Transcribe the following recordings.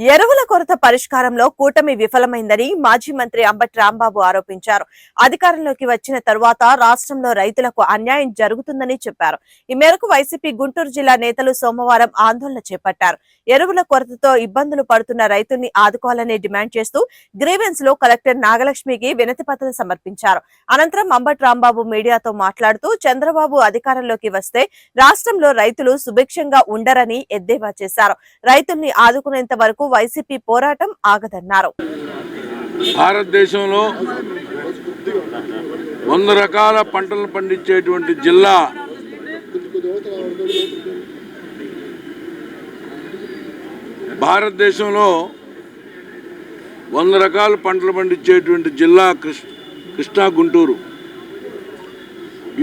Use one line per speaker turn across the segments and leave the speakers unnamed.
ఎరువుల కొరత పరిష్కారంలో కూటమి విఫలమైందని మాజీ మంత్రి అంబటి రాంబాబు ఆరోపించారు. అధికారంలోకి వచ్చిన తరువాత రాష్ట్రంలో రైతులకు అన్యాయం జరుగుతుందని చెప్పారు. ఈ మేరకు వైసీపీ గుంటూరు జిల్లా నేతలు సోమవారం ఆందోళన చేపట్టారు. ఎరువుల కొరతతో ఇబ్బందులు పడుతున్న రైతుల్ని ఆదుకోవాలని డిమాండ్ చేస్తూ గ్రీవెన్స్లో కలెక్టర్ నాగలక్ష్మికి వినతి పత్రం సమర్పించారు. అనంతరం అంబటి రాంబాబు మీడియాతో మాట్లాడుతూ చంద్రబాబు అధికారంలోకి వస్తే రాష్ట్రంలో రైతులు సుభిక్షంగా ఉండరని ఎద్దేవా చేశారు. రైతుల్ని ఆదుకునేంత వరకు వైసీపీ పోరాటం ఆగదన్నారు.
భారతదేశంలో వంద రకాల పంటలు పండించేటువంటి జిల్లా భారతదేశంలో వంద రకాల పంటలు పండించేటువంటి జిల్లా కృష్ణా గుంటూరు.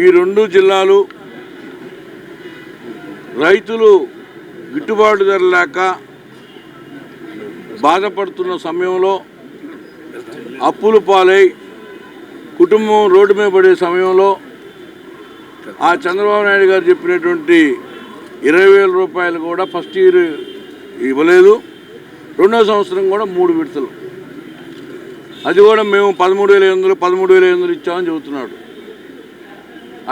ఈ రెండు జిల్లాలు రైతులు గిట్టుబాటు ధర లేక బాధపడుతున్న సమయంలో అప్పులు పాలై కుటుంబం రోడ్డు మీద పడే సమయంలో ఆ చంద్రబాబు నాయుడు గారు చెప్పినటువంటి ఇరవై వేల రూపాయలు కూడా ఫస్ట్ ఇయర్ ఇవ్వలేదు. రెండో సంవత్సరం కూడా మూడు విడతలు. అది కూడా మేము పదమూడు వేల ఎనిమిది వందలు పదమూడు వేల ఎనిమిది వందలు ఇచ్చామని చెబుతున్నాడు.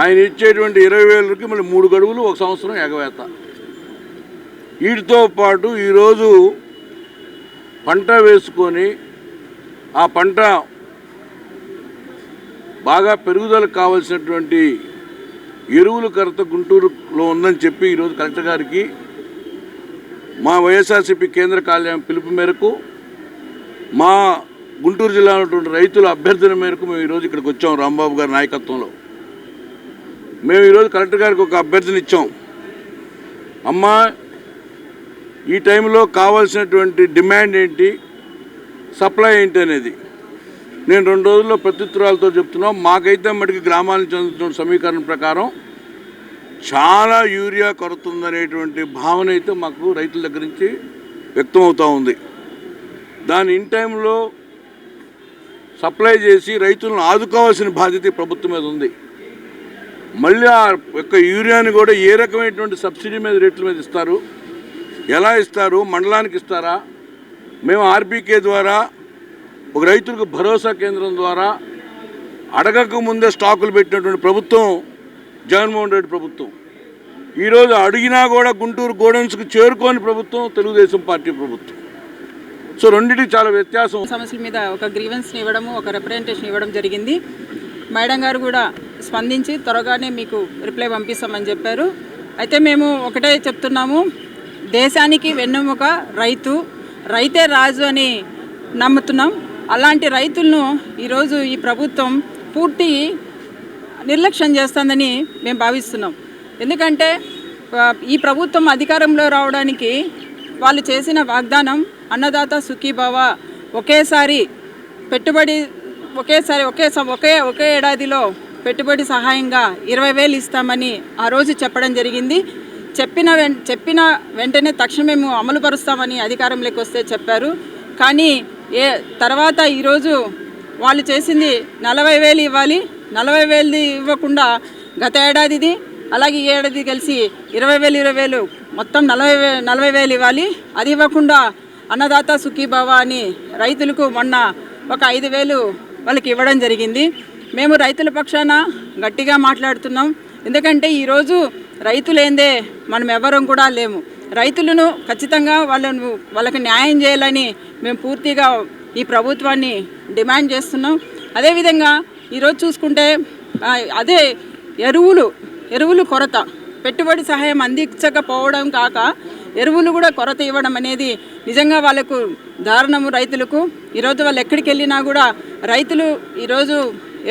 ఆయన ఇచ్చేటువంటి ఇరవై వేలకి మళ్ళీ మూడు గడువులు ఒక సంవత్సరం ఎగవేత. వీటితో పాటు ఈరోజు పంట వేసుకొని ఆ పంట బాగా పెరుగుదలకు కావలసినటువంటి ఎరువుల కొరత గుంటూరులో ఉందని చెప్పి ఈరోజు కలెక్టర్ గారికి మా వైఎస్ఆర్సీపీ కేంద్ర కార్యాలయం పిలుపు మేరకు మా గుంటూరు జిల్లాలో ఉన్నటువంటి రైతుల అభ్యర్థన మేరకు మేము ఈరోజు ఇక్కడికి వచ్చాం రాంబాబు గారి నాయకత్వంలో. మేము ఈరోజు కలెక్టర్ గారికి ఒక అభ్యర్థన ఇచ్చాం అమ్మా ఈ టైంలో కావాల్సినటువంటి డిమాండ్ ఏంటి? సప్లై ఏంటి అనేది. నేను రెండు రోజుల్లో ప్రత్యుత్తరాలతో చెప్తున్నాం మాకైతే మటుకు గ్రామాలను చెందుతున్న సమీకరణ ప్రకారం చాలా యూరియా కొరత ఉందనేటువంటి భావన అయితే మాకు రైతుల దగ్గర నుంచి వ్యక్తం అవుతూ ఉంది. దాని ఇన్ టైంలో సప్లై చేసి రైతులను ఆదుకోవాల్సిన బాధ్యత ప్రభుత్వం మీద ఉంది. మళ్ళీ ఆ యొక్క యూరియాని కూడా ఏ రకమైనటువంటి సబ్సిడీ మీద రేట్ల మీద ఇస్తారు? ఎలా ఇస్తారు? మండలానికి ఇస్తారా? మేము ఆర్బీకే ద్వారా ఒక రైతులకు భరోసా కేంద్రం ద్వారా అడగక ముందే స్టాకులు పెట్టినటువంటి ప్రభుత్వం జగన్మోహన్ రెడ్డి ప్రభుత్వం. ఈరోజు అడిగినా కూడా గుంటూరు గోడౌన్స్కి చేరుకోని ప్రభుత్వం తెలుగుదేశం పార్టీ ప్రభుత్వం. సో రెండింటికి చాలా వ్యత్యాసం.
సమస్యల మీద ఒక గ్రీవెన్స్ని ఇవ్వడము ఒక రిప్రజెంటేషన్ ఇవ్వడం జరిగింది. మేడం గారు కూడా స్పందించి త్వరగానే మీకు రిప్లై పంపిస్తామని చెప్పారు. అయితే మేము ఒకటే చెప్తున్నాము దేశానికి వెన్నెముక రైతు రైతే రాజు అని నమ్ముతున్నాం. అలాంటి రైతులను ఈరోజు ఈ ప్రభుత్వం పూర్తి నిర్లక్ష్యం చేస్తుందని మేము భావిస్తున్నాం. ఎందుకంటే ఈ ప్రభుత్వం అధికారంలో రావడానికి వాళ్ళు చేసిన వాగ్దానం అన్నదాత సుఖీభావ ఒకేసారి పెట్టుబడి ఒకేసారి ఒకే ఒకే ఒకే ఏడాదిలో పెట్టుబడి సహాయంగా ఇరవై వేలు ఇస్తామని ఆ రోజు చెప్పడం జరిగింది. చెప్పిన వెం చెప్పిన వెంటనే తక్షణమే మేము అమలు పరుస్తామని అధికారంలోకి వస్తే చెప్పారు. కానీ ఏ తర్వాత ఈరోజు వాళ్ళు చేసింది నలభై వేలు ఇవ్వాలి. నలభై వేలు ఇవ్వకుండా గత ఏడాదిది అలాగే ఈ ఏడాది కలిసి ఇరవై వేలు ఇరవై వేలు మొత్తం నలభై వే నలభై వేలు ఇవ్వాలి. అది ఇవ్వకుండా అన్నదాత సుఖీభావ అని రైతులకు మొన్న ఒక ఐదు వేలు వాళ్ళకి ఇవ్వడం జరిగింది. మేము రైతుల పక్షాన గట్టిగా మాట్లాడుతున్నాం. ఎందుకంటే ఈరోజు రైతులేందే మనం ఎవరం కూడా లేము. రైతులను ఖచ్చితంగా వాళ్ళను వాళ్ళకి న్యాయం చేయాలని మేము పూర్తిగా ఈ ప్రభుత్వాన్ని డిమాండ్ చేస్తున్నాం. అదేవిధంగా ఈరోజు చూసుకుంటే అదే ఎరువులు ఎరువులు కొరత. పెట్టుబడి సహాయం అందించకపోవడం కాక ఎరువులు కూడా కొరత ఇవ్వడం అనేది నిజంగా వాళ్ళకు దారుణము రైతులకు. ఈరోజు వాళ్ళు ఎక్కడికి వెళ్ళినా కూడా రైతులు ఈరోజు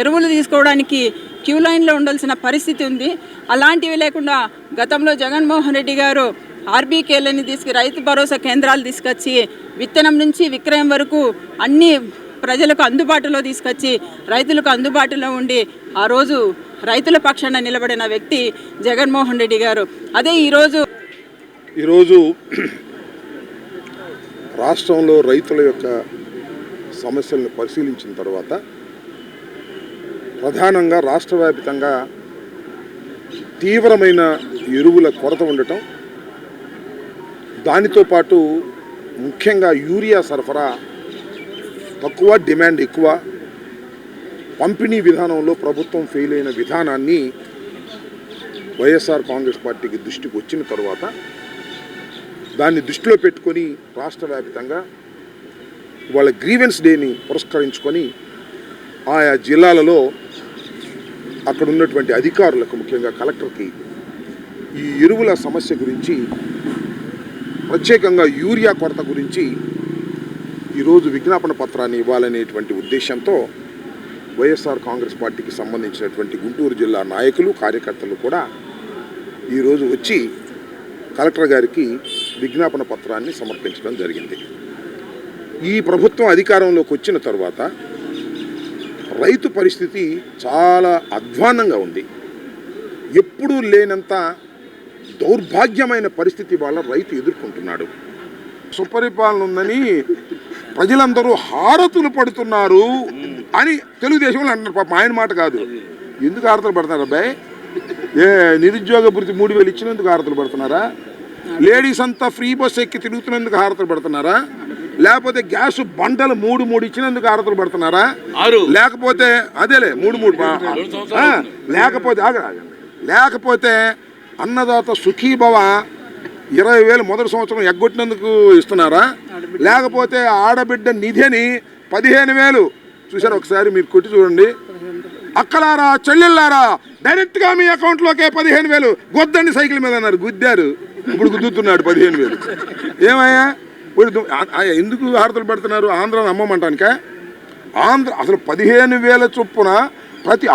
ఎరువులు తీసుకోవడానికి క్యూ లైన్లో ఉండాల్సిన పరిస్థితి ఉంది. అలాంటివి లేకుండా గతంలో జగన్మోహన్ రెడ్డి గారు ఆర్బీకేలని తీసుకు రైతు భరోసా కేంద్రాలు తీసుకొచ్చి విత్తనం నుంచి విక్రయం వరకు అన్ని ప్రజలకు అందుబాటులో తీసుకొచ్చి రైతులకు అందుబాటులో ఉండి ఆ రోజు రైతుల పక్షాన నిలబడిన వ్యక్తి జగన్మోహన్ రెడ్డి గారు. అదే ఈరోజు
ఈరోజు రాష్ట్రంలో రైతుల యొక్క సమస్యలను పరిశీలించిన తర్వాత ప్రధానంగా రాష్ట్ర వ్యాప్తంగా తీవ్రమైన ఎరువుల కొరత ఉండటం దానితో పాటు ముఖ్యంగా యూరియా సరఫరా తక్కువ డిమాండ్ ఎక్కువ పంపిణీ విధానంలో ప్రభుత్వం ఫెయిల్ అయిన విధానాన్ని వైఎస్ఆర్ కాంగ్రెస్ పార్టీకి దృష్టికి వచ్చిన తర్వాత దాన్ని దృష్టిలో పెట్టుకొని రాష్ట్ర వ్యాప్తంగా వాళ్ళ గ్రీవెన్స్ డేని పురస్కరించుకొని ఆయా జిల్లాలలో అక్కడ ఉన్నటువంటి అధికారులకు ముఖ్యంగా కలెక్టర్కి ఈ ఎరువుల సమస్య గురించి ప్రత్యేకంగా యూరియా కొరత గురించి ఈరోజు విజ్ఞాపన పత్రాన్ని ఇవ్వాలనేటువంటి ఉద్దేశంతో వైఎస్ఆర్ కాంగ్రెస్ పార్టీకి సంబంధించినటువంటి గుంటూరు జిల్లా నాయకులు కార్యకర్తలు కూడా ఈరోజు వచ్చి కలెక్టర్ గారికి విజ్ఞాపన పత్రాన్ని సమర్పించడం జరిగింది. ఈ ప్రభుత్వం అధికారంలోకి వచ్చిన తర్వాత రైతు పరిస్థితి చాలా అధ్వాన్నంగా ఉంది. ఎప్పుడూ లేనంత దౌర్భాగ్యమైన పరిస్థితి వాళ్ళ రైతు ఎదుర్కొంటున్నాడు. సుపరిపాలన ఉందని ప్రజలందరూ హారతులు పడుతున్నారు అని తెలుగుదేశంలో అంటున్నారు. పాప ఆయన మాట కాదు. ఎందుకు హారతులు పడుతున్నారు అబ్బాయి? ఏ నిరుద్యోగ భృతి మూడు వేలు ఇచ్చినందుకు హారతులు పడుతున్నారా? లేడీస్ అంతా ఫ్రీ బస్ ఎక్కి తిరుగుతున్నందుకు హారతులు పడుతున్నారా? లేకపోతే గ్యాస్ బండలు మూడు మూడు ఇచ్చినందుకు హారతులు పడుతున్నారా. లేకపోతే అదేలే మూడు మూడు. లేకపోతే. లేకపోతే అన్నదాత సుఖీభవ ఇరవై వేలు మొదటి సంవత్సరం ఎగ్గొట్టినందుకు ఇస్తున్నారా? లేకపోతే ఆడబిడ్డ నిధిని పదిహేను వేలు. చూసారు ఒకసారి మీరు కొట్టి చూడండి. అక్కలారా చెల్లెళ్ళారా డైరెక్ట్గా మీ అకౌంట్ లోకే పదిహేను వేలు. గొద్దండి సైకిల్ మీద అన్నారు. గుద్దారు. ఇప్పుడు గుద్దుతున్నాడు పదిహేను వేలు. ఏమయ్యా? ఇప్పుడు ఎందుకు హారతలు పెడుతున్నారు? ఆంధ్రాని అమ్మమంటానిక? ఆంధ్ర అసలు పదిహేను వేల చొప్పున ప్రతి